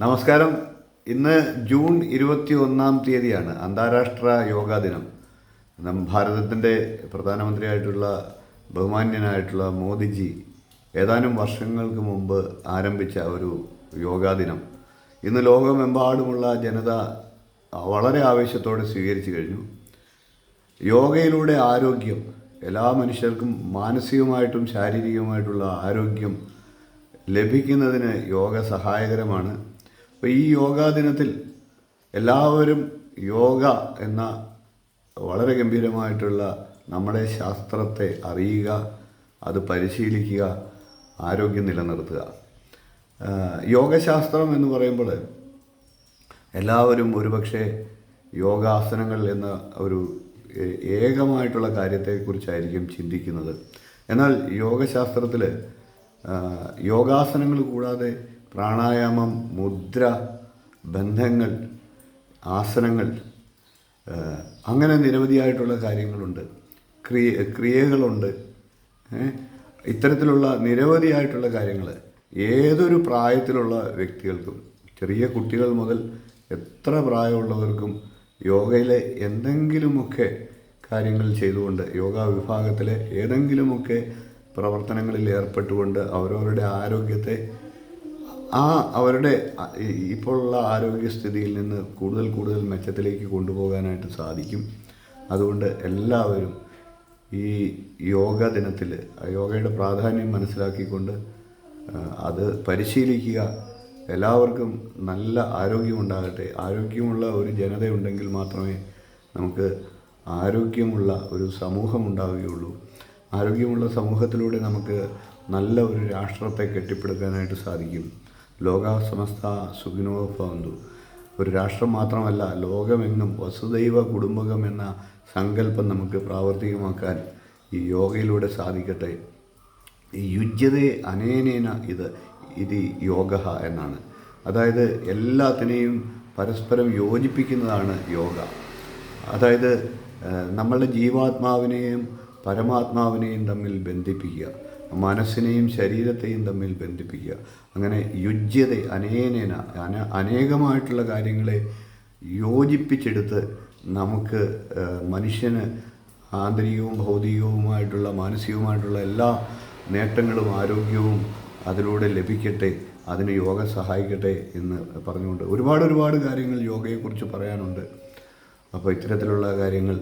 നമസ്കാരം. ഇന്ന് ജൂൺ ഇരുപത്തി ഒന്നാം തീയതിയാണ് അന്താരാഷ്ട്ര യോഗാ ദിനം. നം ഭാരതത്തിന്റെ പ്രധാനമന്ത്രിയായിട്ടുള്ള ബഹുമാന്യനായിട്ടുള്ള മോദിജി ഏതാനും വർഷങ്ങൾക്ക് മുമ്പ് ആരംഭിച്ച ഒരു യോഗാ ദിനം. ഇന്ന് ലോകമെമ്പാടുമുള്ള ജനത വളരെ ആവേശത്തോടെ സ്വീകരിച്ചു കഴിഞ്ഞു. യോഗയിലൂടെ ആരോഗ്യം എല്ലാ മനുഷ്യർക്കും മാനസികമായിട്ടും ശാരീരികമായിട്ടുള്ള ആരോഗ്യം ലഭിക്കുന്നതിന് യോഗ സഹായകരമാണ്. അപ്പോൾ ഈ യോഗാ ദിനത്തിൽ എല്ലാവരും യോഗ എന്ന വളരെ ഗംഭീരമായിട്ടുള്ള നമ്മുടെ ശാസ്ത്രത്തെ അറിയുക അത് പരിശീലിക്കുക ആരോഗ്യം നിലനിർത്തുക. യോഗശാസ്ത്രം എന്ന് പറയുമ്പോൾ എല്ലാവരും ഒരുപക്ഷെ യോഗാസനങ്ങൾ എന്ന ഒരു ഏകമായിട്ടുള്ള കാര്യത്തെക്കുറിച്ചായിരിക്കും ചിന്തിക്കുന്നത്. എന്നാൽ യോഗശാസ്ത്രത്തിൽ യോഗാസനങ്ങൾ കൂടാതെ പ്രാണായാമം മുദ്ര ബന്ധങ്ങൾ ആസനങ്ങൾ അങ്ങനെ നിരവധിയായിട്ടുള്ള കാര്യങ്ങളുണ്ട് ക്രിയ ക്രിയകളുണ്ട്? ഇത്തരത്തിലുള്ള നിരവധിയായിട്ടുള്ള കാര്യങ്ങൾ ഏതൊരു പ്രായത്തിലുള്ള വ്യക്തികൾക്കും ചെറിയ കുട്ടികൾ മുതൽ എത്ര പ്രായമുള്ളവർക്കും യോഗയിലെ എന്തെങ്കിലുമൊക്കെ കാര്യങ്ങൾ ചെയ്തുകൊണ്ട് യോഗ വിഭാഗത്തിലെ ഏതെങ്കിലുമൊക്കെ പ്രവർത്തനങ്ങളിൽ ഏർപ്പെട്ടുകൊണ്ട് അവരവരുടെ ആരോഗ്യത്തെ ആ അവരുടെ ഇപ്പോഴുള്ള ആരോഗ്യസ്ഥിതിയിൽ നിന്ന് കൂടുതൽ കൂടുതൽ മെച്ചത്തിലേക്ക് കൊണ്ടുപോകാനായിട്ട് സാധിക്കും. അതുകൊണ്ട് എല്ലാവരും ഈ യോഗ ദിനത്തിൽ യോഗയുടെ പ്രാധാന്യം മനസ്സിലാക്കിക്കൊണ്ട് അത് പരിശീലിക്കുക. എല്ലാവർക്കും നല്ല ആരോഗ്യമുണ്ടാകട്ടെ ആരോഗ്യമുള്ള ഒരു ജനതയുണ്ടെങ്കിൽ മാത്രമേ നമുക്ക് ആരോഗ്യമുള്ള ഒരു സമൂഹം ഉണ്ടാവുകയുള്ളൂ. ആരോഗ്യമുള്ള സമൂഹത്തിലൂടെ നമുക്ക് നല്ല ഒരു രാഷ്ട്രത്തെ കെട്ടിപ്പടുക്കാനായിട്ട് സാധിക്കും. ലോക സമസ്ത സുഖിനോ ഭവന്തു. ഒരു രാഷ്ട്രം മാത്രമല്ല ലോകമെങ്ങും വസുദൈവ കുടുംബകം എന്ന സങ്കല്പം നമുക്ക് പ്രാവർത്തികമാക്കാൻ ഈ യോഗയിലൂടെ സാധിക്കട്ടെ. ഈ യുജ്യതയെ അനേനേന ഇത് ഇത് യോഗ എന്നാണ്. അതായത് എല്ലാത്തിനെയും പരസ്പരം യോജിപ്പിക്കുന്നതാണ് യോഗ. അതായത് നമ്മളുടെ ജീവാത്മാവിനെയും പരമാത്മാവിനെയും തമ്മിൽ ബന്ധിപ്പിക്കുക. മനസ്സിനെയും ശരീരത്തെയും തമ്മിൽ ബന്ധിപ്പിക്കുക. അങ്ങനെ യുജ്യത അനേനേന അന അനേകമായിട്ടുള്ള കാര്യങ്ങളെ യോജിപ്പിച്ചെടുത്ത് നമുക്ക് മനുഷ്യന് ആന്തരികവും ഭൗതികവുമായിട്ടുള്ള മാനസികവുമായിട്ടുള്ള എല്ലാ നേട്ടങ്ങളും ആരോഗ്യവും അതിലൂടെ ലഭിക്കട്ടെ അതിന് യോഗ സഹായിക്കട്ടെ എന്ന് പറഞ്ഞുകൊണ്ട് ഒരുപാട് ഒരുപാട് കാര്യങ്ങൾ യോഗയെക്കുറിച്ച് പറയാനുണ്ട്. അപ്പോൾ ഇത്തരത്തിലുള്ള കാര്യങ്ങൾ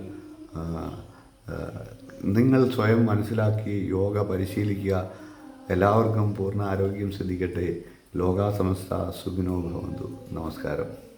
നിങ്ങൾ സ്വയം മനസ്സിലാക്കി യോഗ പരിശീലിക്കുക. എല്ലാവർക്കും പൂർണ ആരോഗ്യം സിദ്ധിക്കട്ടെ. ലോകാസമസ്ത സുഖിനോ ഭവന്തു. നമസ്കാരം.